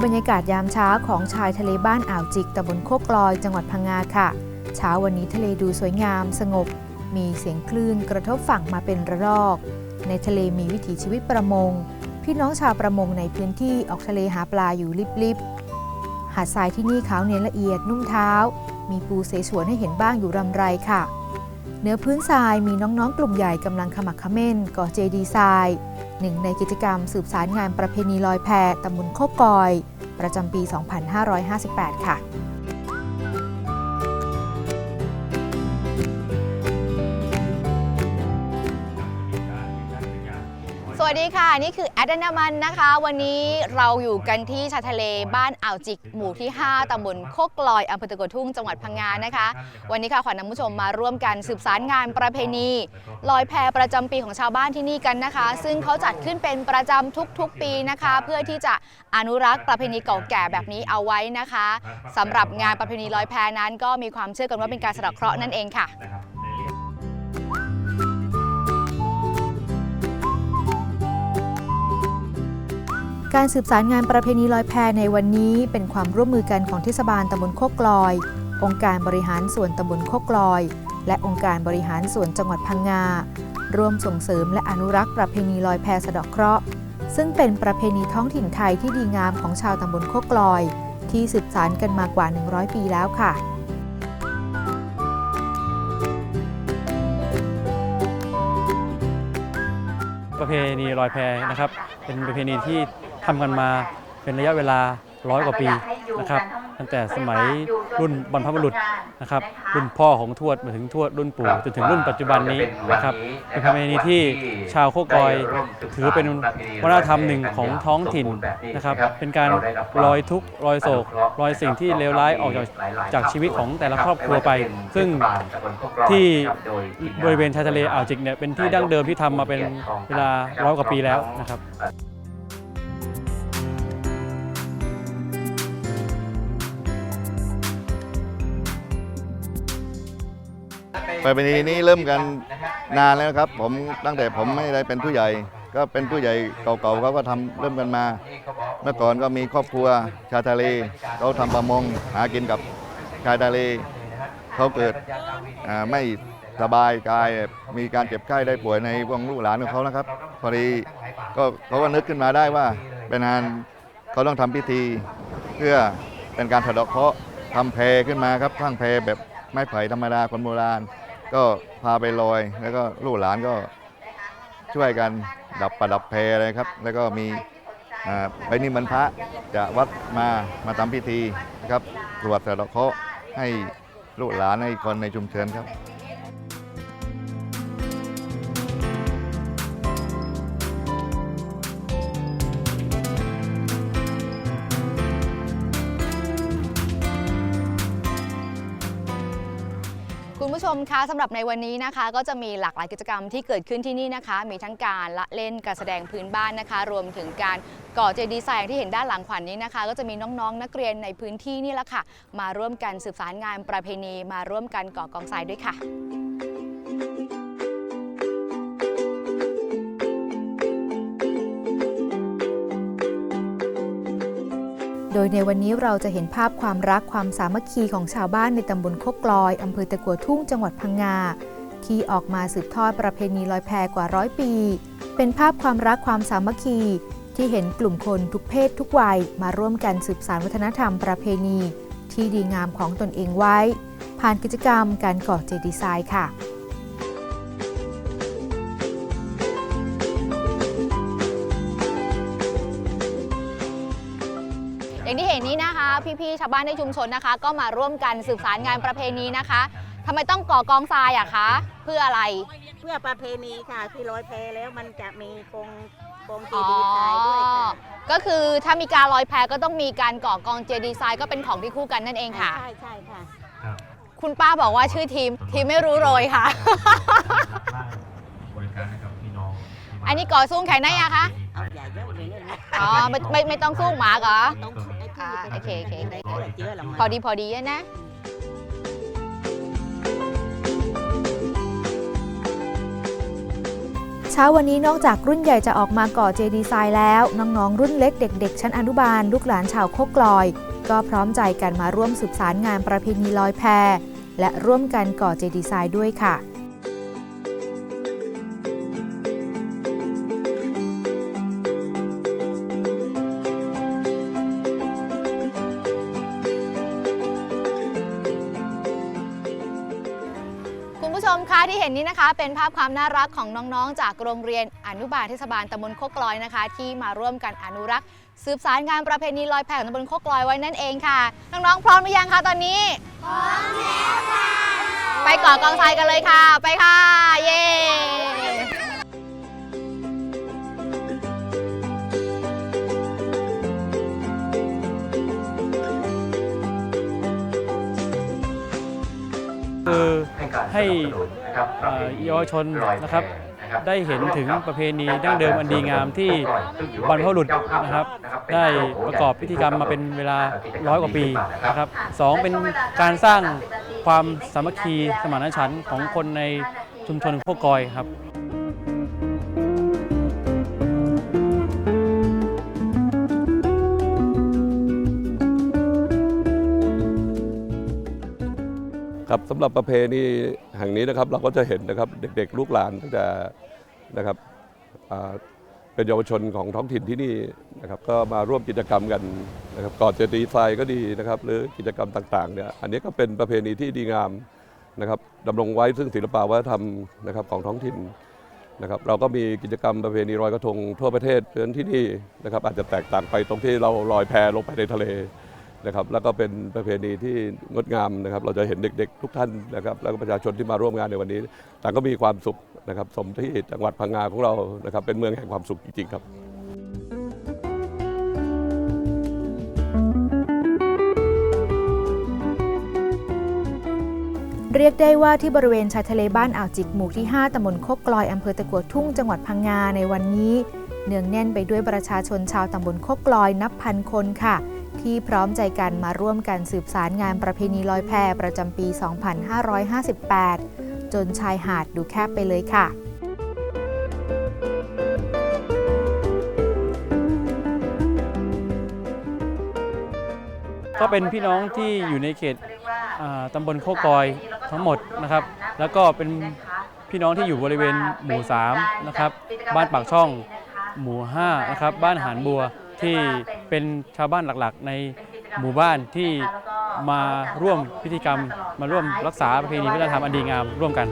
ือบรรยากาศยามเช้าของชายทะเลบ้านอ่าวจิกตำบลโคกลอย จังหวัดพังงาค่ะ เช้าวันนี้ทะเลดูสวยงาม สงบ มีเสียงคลื่นกระทบฝั่งมาเป็นระลอก ในทะเลมีวิถีชีวิตประมง พี่น้องชาวประมงในพื้นที่ออกทะเลหาปลาอยู่ลิบๆ หาดทรายที่นี่ขาวเนียนละเอียดนุ่มเท้า มีปูเสฉวนให้เห็นบ้างอยู่รำไรค่ะเนื้อพื้นทรายมีน้องๆ กลุ่มใหญ่กำลังขมักเขม้นก่อเจดีทรายหนึ่งในกิจกรรมสืบสารงานประเพณีลอยแพตำบลโคกกอย ประจำปี 2558 ค่ะ วัสดีค่ะ นี่คือแอดนามันนะคะ วันนี้เราอยู่กันที่ชายทะเลบ้านอ่าวจิก หมู่ที่ 5ตำบลโคกลอยอำเภอตะกัวทุ่งจังหวัดพังงานะคะ วันนี้ค่ะขวัญนำผู้ชมมาร่วมกันสืบสารงานประเพณี ลอยแพประจำปีของชาวบ้านที่นี่กันนะคะ ซึ่งเขาจัดขึ้นเป็นประจำทุกๆ ปีนะคะ เพื่อที่จะอนุรักษ์ประเพณีเก่าแก่แบบนี้เอาไว้นะคะสำหรับงานประเพณีลอยแพนั้นก็มีความเชื่อกันว่าเป็นการสะเดาะเคราะห์นั่นเองค่ะ การสืบสารงานประเพณีลอยแพในวันนี้เป็นความร่วมมือกันของเทศบาลตำบลโคกลอย องค์การบริหารส่วนตำบลโคกลอย และองค์การบริหารส่วนจังหวัดพังงา ร่วมส่งเสริมและอนุรักษ์ประเพณีลอยแพสะดาะเคราะห์ ซึ่งเป็นประเพณีท้องถิ่นไทยที่ดีงามของชาวตำบลโคกลอย ที่สืบสานกันมากว่า 100 ปีแล้วค่ะประเพณีลอยแพนะครับ เป็นประเพณีที่ ทำกันมาเป็นระยะเวลาร้อยกว่าปีนะครับตั้งแต่สมัยรุ่นบรรพบุรุษนะครับรุ่นพ่อของทวดมาถึงทวดรุ่นปู่จนถึงรุ่นปัจจุบันนี้นะครับเป็นประเพณีที่ชาวโคกอย ถือเป็นวัฒนธรรมหนึ่งของท้องถิ่นนะครับเป็นการลอยทุกข์ลอยโศกลอยสิ่งที่เลวร้ายออกจากจากชีวิตของแต่ละครอบครัวไป ซึ่งที่บริเวณชายทะเลอ่าวจิกเนี่ยเป็นที่ดั้งเดิมที่ทำมาเป็นเวลาร้อยกว่าปีแล้วนะครับ ประเพณีนี้เริ่มกันนานแล้วนะครับ ผมตั้งแต่ผมไม่ได้เป็นผู้ใหญ่ ก็เป็นผู้ใหญ่เก่าๆเขาก็ทำเริ่มกันมา เมื่อก่อนก็มีครอบครัวชาวทะเลเขาทำประมงหากินกับชายทะเลเขาเกิดไม่สบายกายมีการเจ็บไข้ได้ป่วยในวงลูกหลานของเขานะครับ พอดีก็เขาก็นึกขึ้นมาได้ว่าเป็นงานเขาต้องทำพิธี เพื่อเป็นการถะเดเคราะห์ทำแพขึ้นมาครับข้างแพแบบไม้ไผ่ธรรมดาคนโบราณ ก็พาไปลอย แล้วก็ลูกหลานก็ช่วยกันดับประดับเพเลยครับ แล้วก็มีอ่าไปนิมนต์พระจะวัดมามาทำพิธีนะครับตรวจสะเดาะเคราะห์ให้ลูกหลานให้คนในชุมชนครับ คุณผู้ชมคะสำหรับในวันนี้นะคะ ก็จะมีหลากหลายกิจกรรมที่เกิดขึ้นที่นี่นะคะ มีทั้งการละเล่นการแสดงพื้นบ้านนะคะ รวมถึงการก่อเจดีย์ทรายที่เห็นด้านหลังขวัญนี้นะคะ ก็จะมีน้องๆ นักเรียนในพื้นที่นี่แหละค่ะ มาร่วมกันสืบสารงานประเพณี มาร่วมกันก่อกองทรายด้วยค่ะ โดยในวันนี้เราจะเห็นภาพความรักความสามัคคีของชาวบ้านในตำบลโคกลอยอำเภอตะกัวทุ่งจังหวัดพังงา ที่ออกมาสืบทอดประเพณีลอยแพกว่าร้อยปี เป็นภาพความรักความสามัคคี ที่เห็นกลุ่มคนทุกเพศทุกวัย มาร่วมกันสืบสานวัฒนธรรมประเพณี ที่ดีงามของตนเองไว้ ผ่านกิจกรรมการก่อเจดีย์ทรายค่ะ อย่างที่เห็นนี้นะคะ พี่ๆชาวบ้านในชุมชนนะคะ ก็มาร่วมกันสืบสารงานประเพณีนะคะทำไมต้องก่อกองทรายอะคะเพื่ออะไร เพื่อประเพณีค่ะที่ลอยแพแล้วมันจะมีกองกองเจอ๋อดีย์ทรายด้วยค่ะ ก็คือถ้ามีการลอยแพก็ต้องมีการก่อกองเจดีย์ทรายก็เป็นของที่คู่กันนั่นเองค่ะ ใช่ใช่ค่ะคุณป้าบอกว่าชื่อทีมทีมไม่รู้โรยค่ะ บริการให้กับพี่น้องอันนี้ก่อซุ้งแข่งได้ยังคะ เอาใหญ่เยอะเลยเนี่ยนะ อ๋อไม่ไม่ไม่ต้องสู้หมาเหรอ ต้องไอ้ที่อ่าโอเคโอเคได้เยอะเยอะหรอกพอดีพอดีนะชช้าวันนี้นอกจากรุ่นใหญ่จะออกมาก่อเจดีไซน์แล้ว น้องๆ รุ่นเล็กเด็ก ๆ ชั้นอนุบาล ลูกหลานชาวโคกลอย ก็พร้อมใจกันมาร่วมสืบสารงานประเพณีลอยแพและร่วมกันก่อเจดีไซน์ด้วยค่ะ เห็นนี้นะคะเป็นภาพความน่ารักของน้องๆ จากโรงเรียนอนุบาลเทศบาลตำบลโคกลอยนะคะ ที่มาร่วมกันอนุรักษ์ สืบสารงานประเพณีลอยแพของตำบลโคกลอยไว้นั่นเองค่ะ น้องๆ พร้อมหรือยังคะตอนนี้พร้อมแล้วค่ะไปก่อกองทรายกันเลยค่ะ ไปค่ะ เย้คือ ให้นะครับเอ่อเยาวชนนะครับได้เห็นถึงประเพณีดั้งเดิมอันดีงามที่บรรพบุรุษนะครับ ได้ประกอบพิธีกรรมมาเป็นเวลาร้อยกว่าปีนะครับสองเป็นการสร้างความสามัคคีสมานฉันท์ของคนในชุมชนโคกอยครับ ครับสำหรับประเพณีแห่งนี้นะครับเราก็จะเห็นนะครับเด็กๆ ลูกหลานตั้งแต่นะครับเป็นเยาวชนของท้องถิ่นที่นี่นะครับก็มาร่วมกิจกรรมกันนะครับก่อนจะดีไซน์ก็ดีนะครับหรือกิจกรรมต่างๆเนี่ยอันนี้ก็เป็นประเพณีที่ดีงามนะครับดำรงไว้ซึ่งศิลปวัฒนธรรมนะครับของท้องถิ่นนะครับเราก็มีกิจกรรมประเพณีลอยกระทงทั่วประเทศเพราะฉะนั้นที่นี่นะครับอาจจะแตกต่างไปตรงที่เราลอยแพลงไปในทะเล นะครับแล้วก็เป็นประเพณีที่งดงามนะครับ เราจะเห็นเด็กๆ ทุกท่านนะครับ แล้วก็ประชาชนที่มาร่วมงานในวันนี้ต่างก็มีความสุขนะครับ สมที่จังหวัดพังงาของเรานะครับ เป็นเมืองแห่งความสุขจริงๆครับเรียกได้ว่าที่บริเวณชายทะเลบ้านอ่าวจิกหมู่ที่ 5ตำบลโคกกลอย อำเภอตะกัวทุ่ง จังหวัดพังงาในวันนี้ เนืองแน่นไปด้วยประชาชนชาวตำบลโคกกลอยนับพันคนค่ะ ที่พร้อมใจกันมาร่วมกันสืบสารงานประเพณีลอยแพประจำปี 2558 จนชายหาดดูแคบไปเลยค่ะก็เป็นพี่น้องที่อยู่ในเขตตำบลโคกอยทั้งหมดนะครับ แล้วก็เป็นพี่น้องที่อยู่บริเวณหมู่3นะครับ บ้านปากช่อง หมู่5นะครับ บ้านหานบัว ที่เป็นชาวบ้านหลักๆ ในหมู่บ้านที่มาร่วมพิธีกรรม มาร่วมรักษาประเพณีวัฒนธรรมอันดีงามร่วมกัน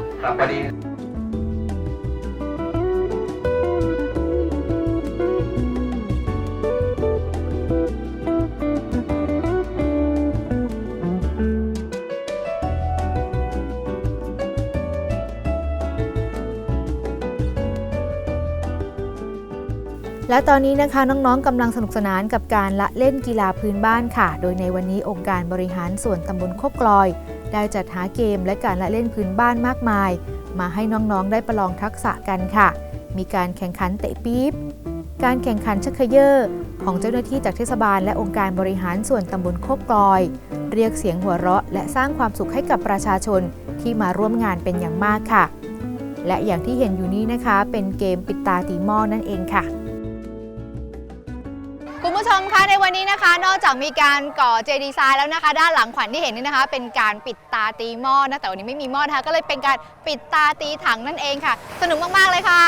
และตอนนี้นะคะน้องๆกำลังสนุกสนานกับการละเล่นกีฬาพื้นบ้านค่ะ โดยในวันนี้องค์การบริหารส่วนตำบลโคกกลอย ได้จัดหาเกมและการละเล่นพื้นบ้านมากมาย มาให้น้องๆได้ประลองทักษะกันค่ะ มีการแข่งขันเตะปี๊บ การแข่งขันชักเขยอร์ของเจ้าหน้าที่จากเทศบาลและองค์การบริหารส่วนตำบลโคกกลอย เรียกเสียงหัวเราะ และสร้างความสุขให้กับประชาชนที่มาร่วมงานเป็นอย่างมากค่ะ และอย่างที่เห็นอยู่นี้นะคะ เป็นเกมปิดตาตีหม้อนั่นเองค่ะ มคะในวันนี้นะคะ นอกจากมีการก่อเจดีไซน์แล้วนะคะ ด้านหลังขวัญที่เห็นนี่นะคะ เป็นการปิดตาตีหม้อนะแต่วันนี้ไม่มีหม้อนะคะก็เลยเป็นการปิดตาตีถังนั่นเองค่ะ สนุกมากๆเลยค่ะ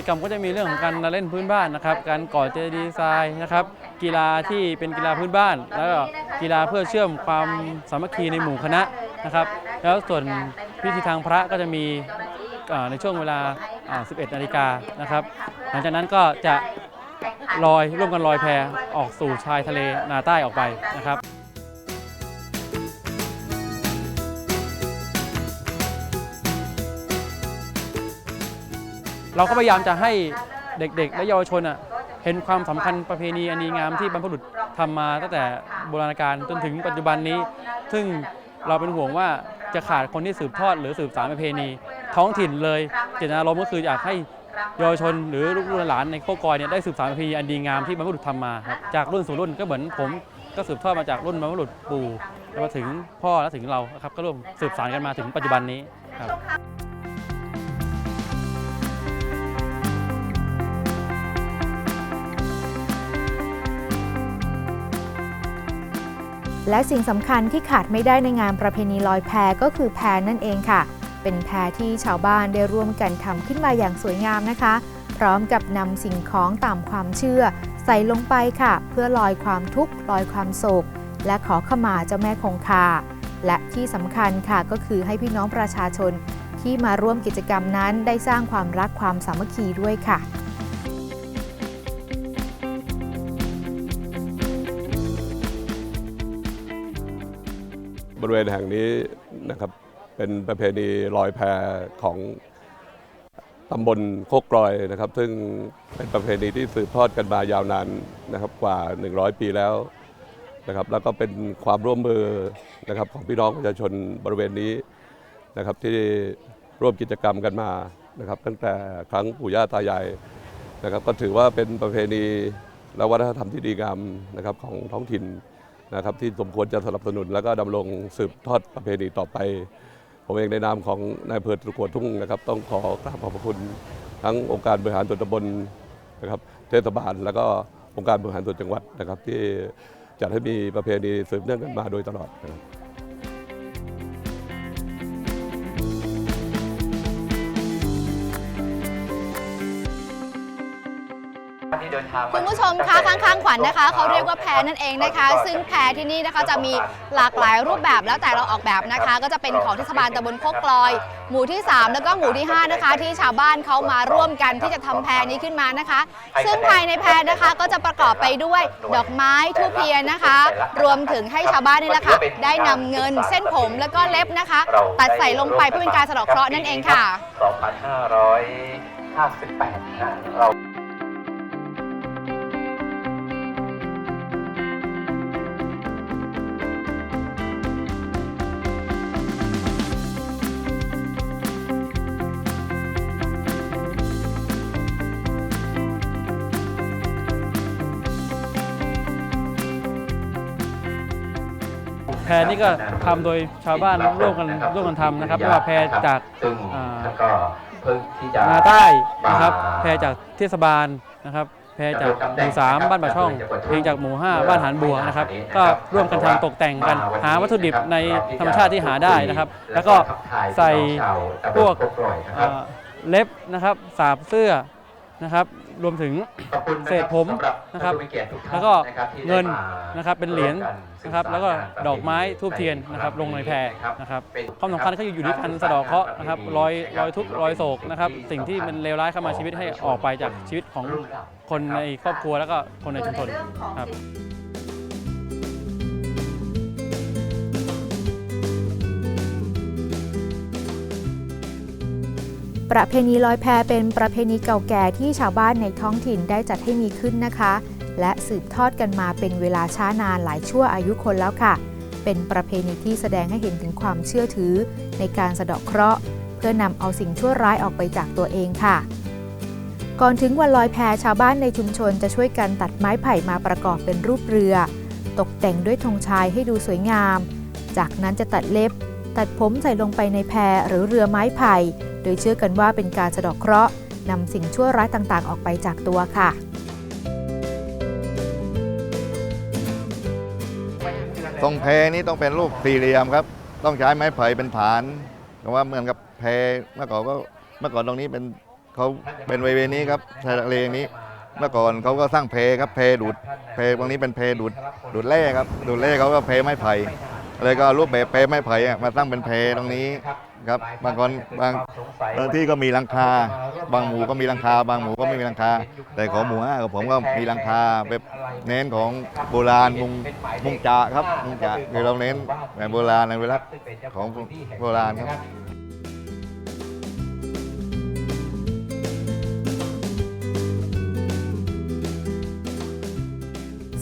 จกรรมก็จะมีเรื่องของการเล่นพื้นบ้านนะครับ การก่อเจดีย์ทรายนะครับ กีฬาที่เป็นกีฬาพื้นบ้าน แล้วก็กีฬาเพื่อเชื่อมความสามัคคีในหมู่คณะนะครับ แล้วส่วนพิธีทางพระก็จะมีในช่วงเวลา 11 นาฬิกานะครับ หลังจากนั้นก็จะลอยร่วมกันลอยแพออกสู่ชายทะเลนาใต้ออกไปนะครับ เราก็พยายามจะให้เด็กๆ และเยาวชนอะเห็นความสำคัญประเพณีอันดีงามที่บรรพบุรุษทำมาตั้งแต่โบราณกาลจนถึงปัจจุบันนี้ ซึ่งเราเป็นห่วงว่าจะขาดคนที่สืบทอดหรือสืบสานประเพณี ท้องถิ่นเลยเจตนารมณ์ก็คืออยากให้เยาวชนหรือลูกหลานในโคกอยเนี่ยได้สืบสานประเพณีอันดีงามที่บรรพบุรุษทำมาครับจากรุ่นสู่รุ่นก็เหมือนผมก็สืบทอดมาจากรุ่นบรรพบุรุษปู่แล้วมาถึงพ่อและถึงเราครับก็ร่วมสืบสานกันมาถึงปัจจุบันนี้ครับ และสิ่งสำคัญที่ขาดไม่ได้ในงานประเพณีลอยแพก็คือแพนั่นเองค่ะ เป็นแพที่ชาวบ้านได้ร่วมกันทำขึ้นมาอย่างสวยงามนะคะ พร้อมกับนำสิ่งของตามความเชื่อ ใส่ลงไปค่ะ เพื่อลอยความทุกข์ลอยความโศก และขอขมาเจ้าแม่คงคา และที่สำคัญค่ะก็คือให้พี่น้องประชาชนที่มาร่วมกิจกรรมนั้นได้สร้างความรักความสามัคคีด้วยค่ะ บริเวณแห่งนี้นะครับเป็นประเพณีลอยแพของตำบลโคกกลอยนะครับ ซึ่งเป็นประเพณีที่สืบทอดกันมายาวนานนะครับกว่า 100 ปีแล้วนะครับ แล้วก็เป็นความร่วมมือนะครับของพี่น้องประชาชนบริเวณนี้นะครับ ที่ร่วมกิจกรรมกันมานะครับ ตั้งแต่ครั้งปู่ย่าตายายนะครับ ก็ถือว่าเป็นประเพณีและวัฒนธรรมที่ดีงามนะครับของท้องถิ่น นะครับที่สมควรจะสนับสนุน แล้วก็ดำรงสืบทอดประเพณีต่อไป ผมเองในนามของนายอำเภอตะกัวทุ่งนะครับ ต้องขอกราบขอบพระคุณทั้งองค์การบริหารส่วนตำบลนะครับเทศบาล แล้วก็องค์การบริหารส่วนจังหวัดนะครับ ที่จัดให้มีประเพณีสืบเนื่องกันมาโดยตลอดนะครับ คุณผู้ชมคะข้างๆขวัญนะคะเขาเรียกว่าแพนั่นเองนะคะ ซึ่งแพที่นี่นะคะจะมีหลากหลายรูปแบบแล้วแต่เราออกแบบนะคะ ก็จะเป็นของเทศบาลตำบลโคกกลอย หมู่ที่ 3 แล้วก็หมู่ที่ 5 นะคะ ที่ชาวบ้านเขามาร่วมกันที่จะทำแพนี้ขึ้นมานะคะ ซึ่งภายในแพนะคะก็จะประกอบไปด้วยดอกไม้ทูบเทียนนะคะ รวมถึงให้ชาวบ้านนี่แหละค่ะได้นำเงินเส้นผมแล้วก็เล็บนะคะ ตัดใส่ลงไปเพื่อเป็นการสะเดอกเคราะห์นั่นเองค่ะ 2558นะเรา พรนี่ก็ทำโดยชาวบ้านร่วมกันร่วมกันทำนะครับไม่ว่าแพรจากซึ่งอ่าท่านก็เพิ่งที่จะนาใต้นะครับมาแพรจากเทศบาลนะครับ แพรจากหมู่สามบ้านป่าช่อง เพลงจากหมู่ห้าบ้านหานบัวนะครับ ก็ร่วมกันทำตกแต่งกัน หาวัตถุดิบในธรรมชาติที่หาได้นะครับ แล้วก็ใส่พวกเอ่อเล็บนะครับ สาบเสื้อนะครับ รวมถึงเศษผมนะครับ แล้วก็เงินนะครับ เป็นเหรียญ นะครับแล้วก็ดอกไม้ทูบเทียนนะครับลงในแพรนะครับความสำคัญก็อยู่ที่การสะเดอกเคราะห์นะครับรอยรอยทุกข์รอยโศกนะครับสิ่งที่มันเลวร้ายเข้ามาชีวิตให้ออกไปจากชีวิตของคนในครอบครัวแล้วก็คนในชุมชนครับประเพณีลอยแพเป็นประเพณีเก่าแก่ที่ชาวบ้านในท้องถิ่นได้จัดให้มีขึ้นนะคะ และสืบทอดกันมาเป็นเวลาช้านานหลายชั่วอายุคนแล้วค่ะ เป็นประเพณีที่แสดงให้เห็นถึงความเชื่อถือ ในการสะเดาะเคราะห์ เพื่อนำเอาสิ่งชั่วร้ายออกไปจากตัวเองค่ะ ก่อนถึงวันลอยแพชาวบ้านในชุมชนจะช่วยกันตัดไม้ไผ่มาประกอบเป็นรูปเรือ ตกแต่งด้วยธงชายให้ดูสวยงาม จากนั้นจะตัดเล็บ ตัดผมใส่ลงไปในแพหรือเรือไม้ไผ่ โดยเชื่อกันว่าเป็นการสะเดอกเคราะห์นำสิ่งชั่วร้ายต่างๆ ออกไปจากตัวค่ะ ตรงแพนี้ต้องเป็นรูปสี่เหลี่ยมครับ ต้องใช้ไม้ไผ่เป็นฐานเพราะว่าเหมือนกับแพเมื่อก่อนก็เมื่อก่อนตรงนี้เป็นเขาเป็นบริเวณนี้ครับชายทะเลงนี้ เมื่อก่อนเขาก็สร้างเพครับเพดูดเพตรงนี้เป็นเพดูดดูดแร่ครับดูดแร่เขาก็เพไม้ไผ่เลยก็รูปแบบเพไม้ไผ่มาสร้างเป็นเพตรงนี้ ครับบางคนบางบางที่ก็มีหลังคา บางหมู่ก็มีหลังคา บางหมู่ก็ไม่มีหลังคา แต่ของหมู่ห้ากับผมก็มีหลังคาแบบเน้นของโบราณมุงมุงจาครับมุงจาคือเราเน้นแบบโบราณในเวลาของโบราณครับ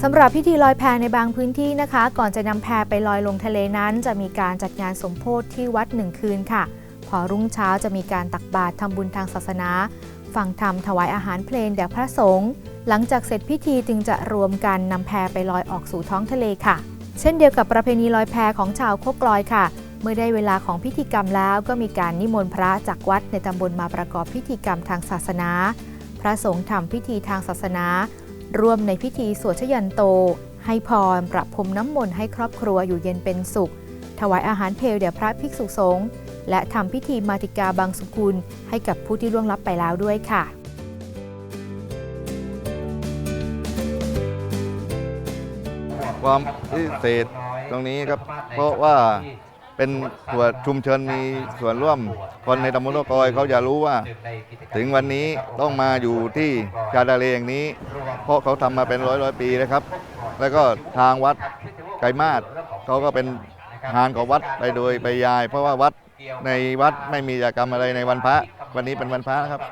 สำหรับพิธีลอยแพในบางพื้นที่นะคะ ก่อนจะนำแพไปลอยลงทะเลนั้น จะมีการจัดงานสมโพธิที่วัดหนึ่งคืนค่ะ พอรุ่งเช้าจะมีการตักบาตรทำบุญทางศาสนา ฟังธรรมถวายอาหารเพลงแด่พระสงฆ์หลังจากเสร็จพิธีจึงจะรวมกันนำแพไปลอยออกสู่ท้องทะเลค่ะ เช่นเดียวกับประเพณีลอยแพของชาวโคกลอยค่ะ เมื่อได้เวลาของพิธีกรรมแล้วก็มีการนิมนต์พระจากวัดในตำบลมาประกอบพิธีกรรมทางศาสนา พระสงฆ์ทำพิธีทางศาสนา ร่วมในพิธีสวดชยันโต ให้พรประพรมน้ำมนต์ให้ครอบครัวอยู่เย็นเป็นสุข ถวายอาหารเพลแด่พระภิกษุสงฆ์และทำพิธีมาติกาบางสุกุลให้กับผู้ที่ล่วงลับไปแล้วด้วยค่ะความพิเศษตรงนี้ครับ เพราะว่า เป็นส่วนชุมชนมีส่วนร่วม คนในตำบลตะกอยเขาจะรู้ว่า ถึงวันนี้ต้องมาอยู่ที่ชาดาเลอย่างนี้ เพราะเขาทำมาเป็นร้อยร้อยปีนะครับ แล้วก็ทางวัดไกรมาศเขาก็เป็นงานของวัดไปโดยไปยาย เพราะว่าวัดในวัดไม่มีกิจกรรมอะไรในวันพระ วันนี้เป็นวันพระนะครับ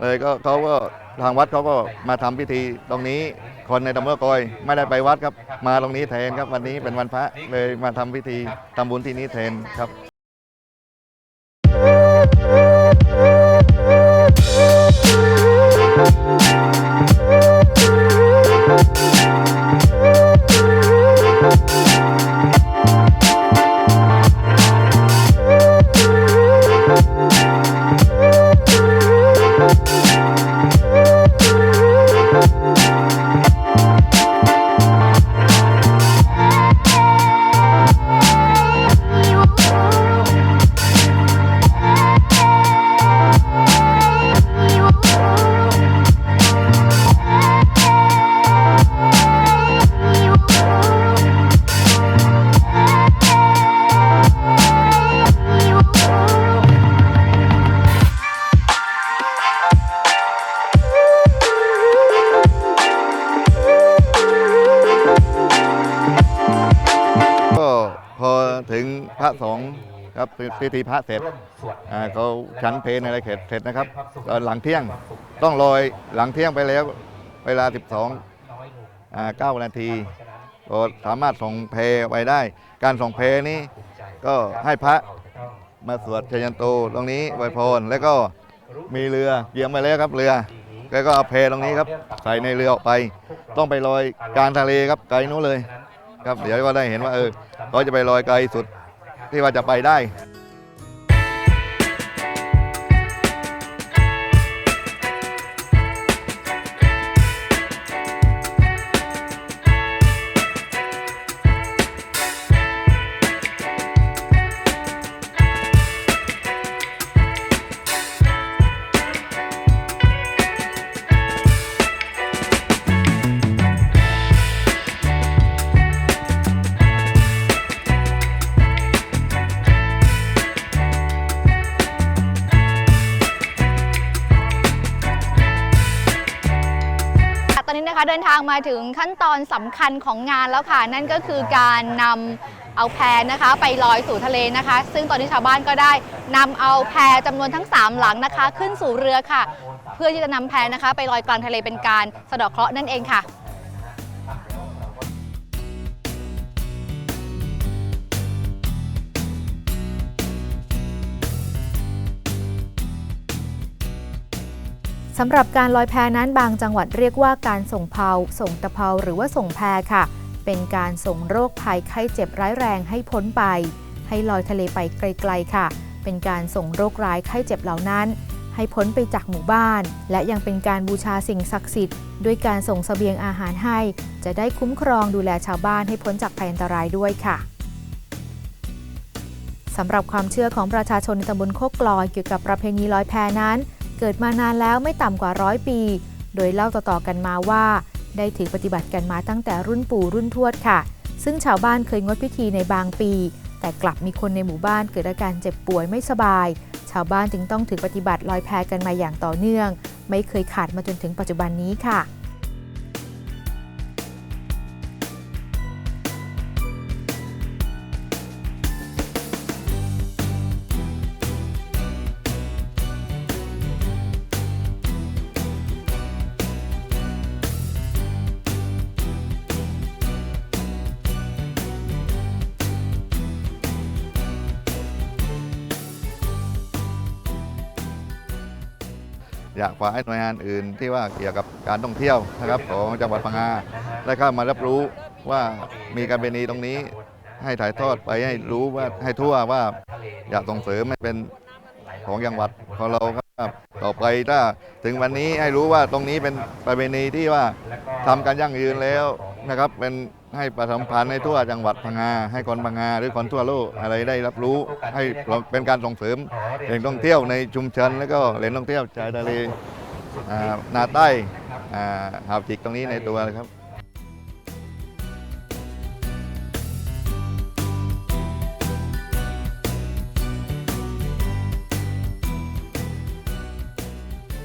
เลยก็เขาก็ทางวัดเขาก็มาทำพิธีตรงนี้ คนในตำบลกอยไม่ได้ไปวัดครับ มาตรงนี้แทนครับ วันนี้เป็นวันพระเลยมาทำพิธีทำบุญที่นี้แทนครับ พิธีพระเสร็จอ่าเขาฉันเพลนอะไรเสร็จเสร็จนะครับก็หลังเที่ยงต้องลอยหลังเที่ยงไปแล้ว เวลา 12อ่า9นาทีก็สามารถส่งเพลไปได้ การส่งเพลนี้ก็ให้พระมาสวดชยันโตตรงนี้ไวยพรแล้วก็มีเรือเตรียมไปแล้วครับเรือแล้วก็เอาเพลตรงนี้ครับใส่ในเรือออกไป ต้องไปลอยกลางทะเลครับไกลนู้นเลย ครับเดี๋ยวก็ได้เห็นว่าเออเขาจะไปลอยไกลสุด ที่ว่าจะไปได้ นะคะเดินทางมาถึงขั้นตอนสำคัญของงานแล้วค่ะ นั่นก็คือการนำเอาแพนะคะ ไปลอยสู่ทะเลนะคะ ซึ่งตอนนี้ชาวบ้านก็ได้นำเอาแพจำนวนทั้ง 3 หลังนะคะ ขึ้นสู่เรือค่ะ เพื่อที่จะนำแพนะคะ ไปลอยกลางทะเลเป็นการสะเดาะเคราะห์นั่นเองค่ะ สำหรับการลอยแพนั้นบางจังหวัดเรียกว่าการส่งเผาส่งตะเภาหรือว่าส่งแพค่ะ เป็นการส่งโรคภัยไข้เจ็บร้ายแรงให้พ้นไป ให้ลอยทะเลไปไกลๆค่ะ เป็นการส่งโรคร้ายไข้เจ็บเหล่านั้น ให้พ้นไปจากหมู่บ้าน และยังเป็นการบูชาสิ่งศักดิ์สิทธิ์ด้วยการส่งเสบียงอาหารให้ จะได้คุ้มครองดูแลชาวบ้านให้พ้นจากภัยอันตรายด้วยค่ะสำหรับความเชื่อของประชาชนในตำบลโคกกลอยเกี่ยวกับประเพณีลอยแพนั้น เกิดมานานแล้วไม่ต่ำกว่าร้อยปี โดยเล่าต่อๆกันมาว่า ได้ถือปฏิบัติกันมาตั้งแต่รุ่นปู่รุ่นทวดค่ะ ซึ่งชาวบ้านเคยงดพิธีในบางปี แต่กลับมีคนในหมู่บ้านเกิดอาการเจ็บป่วยไม่สบาย ชาวบ้านจึงต้องถือปฏิบัติลอยแพกันมาอย่างต่อเนื่อง ไม่เคยขาดมาจนถึงปัจจุบันนี้ค่ะ อยากฝากให้หน่วยงานอื่นที่ว่าเกี่ยวกับการท่องเที่ยวนะครับของจังหวัดพังงาได้เข้ามารับรู้ว่ามีการเป็นนีตรงนี้ ให้ถ่ายทอดไปให้รู้ว่าให้ทั่วว่าอยากส่งเสริมให้เป็นของจังหวัดของเราครับต่อไปถ้าถึงวันนี้ให้รู้ว่าตรงนี้เป็นประเพณีที่ว่าทำกันยั่งยืนแล้วนะครับเป็น ให้ประสัมพันธ์ให้ทั่วจังหวัดพังงาให้คนพังงาหรือคนทั่วโลกอะไรได้รับรู้ ให้เป็นการส่งเสริมแหล่งท่องเที่ยวในชุมชนแล้วก็แหล่งท่องเที่ยวชายทะเลนาใต้หาวจิกตรงนี้ในตัวนะครับ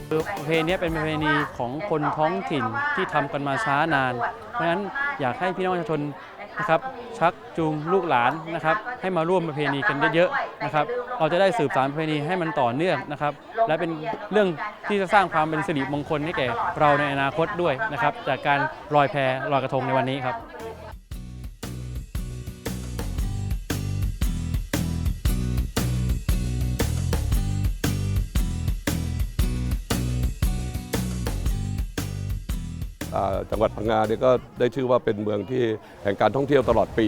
คือประเพณีเนี้เป็นประเพณีของคนท้องถิ่นที่ทำกันมาช้านาน เพราะฉะนั้น อยากให้พี่น้องประชาชนนะครับชักจูงลูกหลานนะครับให้มาร่วมประเพณีกันเยอะๆนะครับเราจะได้สืบสานประเพณีให้มันต่อเนื่องนะครับ และเป็นเรื่องที่จะสร้างความเป็นสิริมงคลให้แก่เราในอนาคตด้วยนะครับ จากการลอยแพลอยกระทงในวันนี้ครับ จังหวัดพังงาเนี่ยก็ได้ชื่อว่าเป็นเมืองที่แห่งการท่องเที่ยวตลอดปี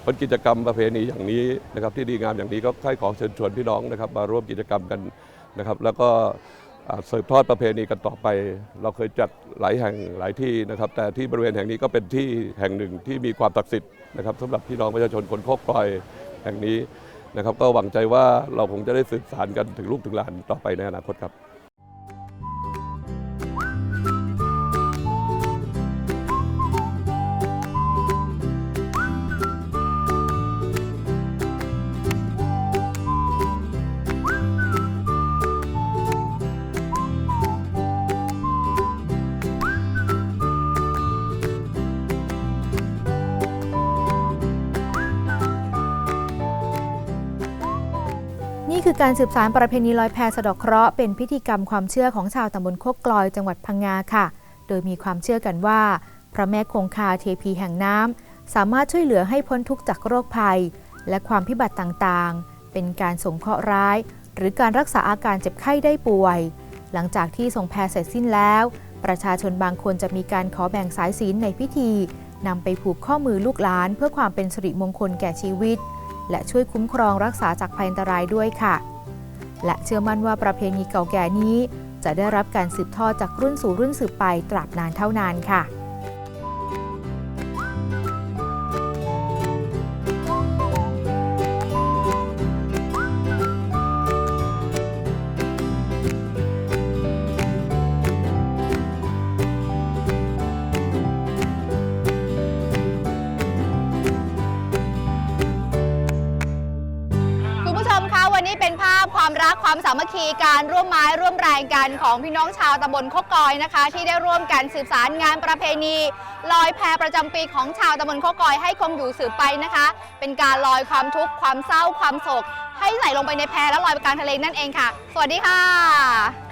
เพราะกิจกรรมประเพณีอย่างนี้นะครับที่ดีงามอย่างนี้ก็ค่อยขอเชิญชวนพี่น้องนะครับมาร่วมกิจกรรมกันนะครับ แล้วก็อ่าสืบทอดประเพณีกันต่อไป เราเคยจัดหลายแห่งหลายที่นะครับ แต่ที่บริเวณแห่งนี้ก็เป็นที่แห่งหนึ่งที่มีความศักดิ์สิทธิ์นะครับสำหรับพี่น้องประชาชนคนโคกปลอยแห่งนี้นะครับ ก็หวังใจว่าเราคงจะได้สืบสานกันถึงลูกถึงหลานต่อไปในอนาคตครับ นี่คือการสืบสารประเพณีลอยแพสะดอกเคราะห์เป็นพิธีกรรมความเชื่อของชาวตำบลโคกกลอยจังหวัดพังงาค่ะ โดยมีความเชื่อกันว่า พระแม่คงคาเทพีแห่งน้ำสามารถช่วยเหลือให้พ้นทุกข์จากโรคภัย และความพิบัติต่างๆ เป็นการสงเคราะห์ร้าย หรือการรักษาอาการเจ็บไข้ได้ป่วย หลังจากที่ทรงแพเสร็จสิ้นแล้ว ประชาชนบางคนจะมีการขอแบ่งสายศีลในพิธีนำไปผูกข้อมือลูกหลาน เพื่อความเป็นสิริมงคลแก่ชีวิต และช่วยคุ้มครองรักษาจากภัยอันตรายด้วยค่ะ และเชื่อมั่นว่าประเพณีเก่าแก่นี้ จะได้รับการสืบทอดจากรุ่นสู่รุ่นสืบไปตราบนานเท่านานค่ะามัคคีการร่วมไม้ร่วมแรงกันของพี่น้องชาวตำบลโคกอยนะคะ ที่ได้ร่วมกันสืบสารงานประเพณี ลอยแพประจำปีของชาวตำบลโคกอยให้คงอยู่สืบไปนะคะ เป็นการลอยความทุกข์ความเศร้าความโศก ให้ใส่ลงไปในแพแล้วลอยไปกลางทะเลนั่นเองค่ะ สวัสดีค่ะ